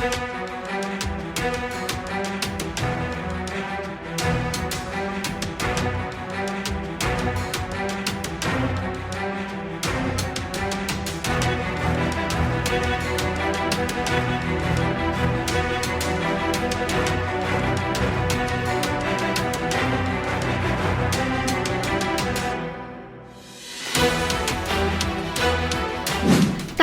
Müzik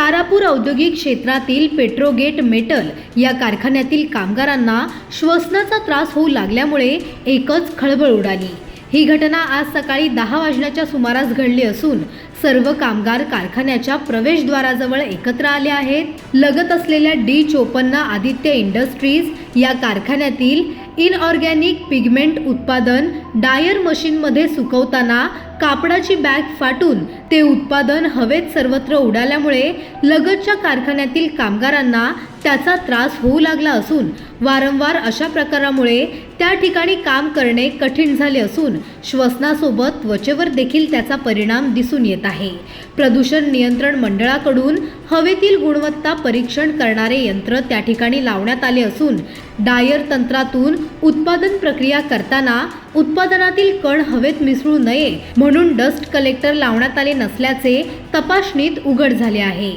Tarapur औद्योगिक क्षेत्रातील पेट्रोगेट metal या कारखान्यातील कामगारांना श्वसनाचा त्रास होऊ लागल्यामुळे एकच खळबळ उडाली. ही घटना आज सकाळी दहा वाजण्याच्या सुमारास घडली असून सर्व कामगार कारखान्याच्या प्रवेशद्वाराजवळ एकत्र आले आहेत. लगत असलेल्या डी चोपन्न आदित्य इंडस्ट्रीज या कारखान्यातील इनऑर्गॅनिक पिगमेंट उत्पादन डायर मशीनमध्ये सुकवताना कापडाची बॅग फाटून ते उत्पादन हवेत सर्वत्र उडाल्यामुळे लगतच्या कारखान्यातील कामगारांना त्याचा त्रास होऊ लागला असून वारंवार अशा प्रकारामुळे त्या ठिकाणी काम करणे कठीण झाले असून श्वसनासोबत त्वचेवर देखील त्याचा परिणाम दिसून येत आहे. प्रदूषण नियंत्रण मंडळाकडून हवेतील गुणवत्ता परीक्षण करणारे यंत्र त्या ठिकाणी लावण्यात आले असून डायर तंत्रातून उत्पादन प्रक्रिया करताना उत्पादनातील कण हवेत मिसळू नये म्हणून डस्ट कलेक्टर लावण्यात आले नसल्याचे तपासणीत उघड झाले आहे.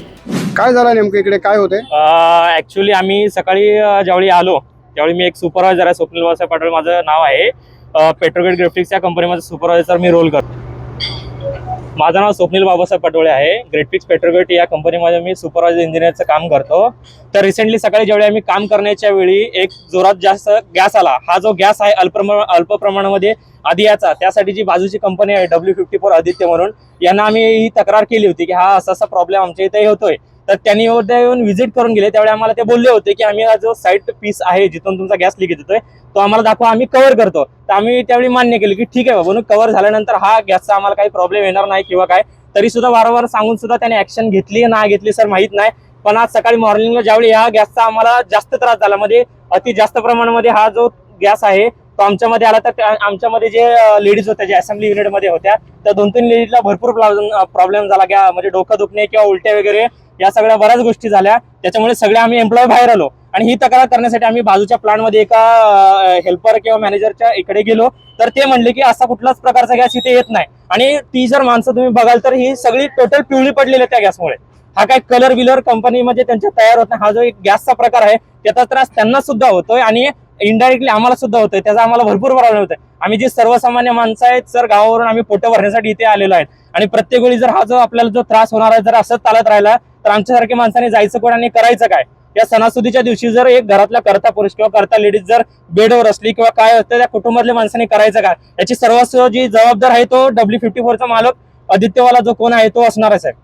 काय झालं नेमकं इकडे? काय होते ऍक्च्युली आम्ही सकाळी अ, ज्यावेळी आलो त्यावेळी मी एक सुपरवायझर आहे स्वप्नील बाबासाहेब पाटील माझं नाव आहे. पेट्रोगेट ग्राफिक्स या कंपनीमध्ये सुपरवायझर मी रोल करतो. माझं नाव स्वप्नील बाबासाहेब पटोळे आहे. ग्रेटपिक्स पेट्रोगेट या कंपनीमध्ये मी सुपरवायझर इंजिनियरचं काम करतो. तर रिसेंटली सकाळी ज्यावेळी आम्ही काम करण्याच्या वेळी एक जोरात जास्त गॅस आला. हा जो गॅस आहे अल्प अल्प प्रमाणामध्ये आधी याचा. त्यासाठी जी बाजूची कंपनी आहे डब्ल्यू फिफ्टी फोर आदित्य म्हणून यांना आम्ही ही तक्रार केली होती की हा असा असा प्रॉब्लेम आमच्या इथे होतोय. तर त्यांनी येऊन व्हिजिट करून गेले. त्यावेळी आम्हाला ते बोलले होते की आम्ही हा जो साईट पीस आहे जिथून तुमचा गॅस लिकेज येतोय तो आम्हाला दाखवा. आम्ही कव्हर करतो. तर आम्ही त्यावेळी मान्य केलं की ठीक आहे बाबा कव्हर झाल्यानंतर हा गॅसचा आम्हाला काही प्रॉब्लेम येणार नाही किंवा काय. तरी सुद्धा वारंवार सांगून सुद्धा त्याने ऍक्शन घेतली ना घेतली सर माहीत नाही. पण आज सकाळी मॉर्निंगला ज्यावेळी या गॅसचा आम्हाला जास्त त्रास झाला म्हणजे अति जास्त प्रमाणामध्ये हा जो गॅस आहे तो आमच्यामध्ये आला तर त्या- आमच्यामध्ये जे लेडीज होत्या जे असेंब्ली युनिटमध्ये होत्या त्या दोन तीन लेडीजला भरपूर प्रॉब्लेम झाला. किंवा म्हणजे डोकं दुखणे किंवा उलट्या वगैरे या सगळ्या बऱ्याच गोष्टी झाल्या. त्याच्यामुळे सगळे आम्ही एम्प्लॉय बाहेर आलो. आणि ही तक्रार करण्यासाठी आम्ही बाजूच्या प्लांटमध्ये एका हेल्पर किंवा मॅनेजरच्या इकडे गेलो. तर ते म्हणले की असा कुठलाच प्रकारचा गॅस इथे येत नाही. आणि ती जर माणसं तुम्ही बघाल तर ही सगळी टोटल पिवळी पडलेली आहे त्या गॅसमुळे हा काय कलर बिलर कंपनीमध्ये त्यांच्या तयार होत नाही. हा जो एक गॅसचा प्रकार आहे त्याचा त्रास त्यांना सुद्धा होतोय आणि इनडायरेक्टली आम्हाला सुद्धा होतोय. त्याचा आम्हाला भरपूर प्रॉब्लेम होतोय. आम्ही जे सर्वसामान्य माणसं आहेत सर गावावरून आम्ही पोटं भरण्यासाठी इथे आलेलो आहेत. आणि प्रत्येक वेळी जर हा जो आपल्याला जो त्रास होणार आहे जर असंच चालत राहिला तर आमच्यासारख्या माणसाने जायचं कोण आणि करायचं काय? या सणासुदीच्या दिवशी जर एक घरातला करता पुरुष किंवा करता लेडीज जर बेडवर असली किंवा काय असतं त्या कुटुंबातल्या माणसाने करायचं काय? याची सर्वस्व जी जबाबदार आहे तो डब्ल्यू फिफ्टी फोरचा मालक. आदित्यवाला जो कोण आहे तो असणार आहे साहेब.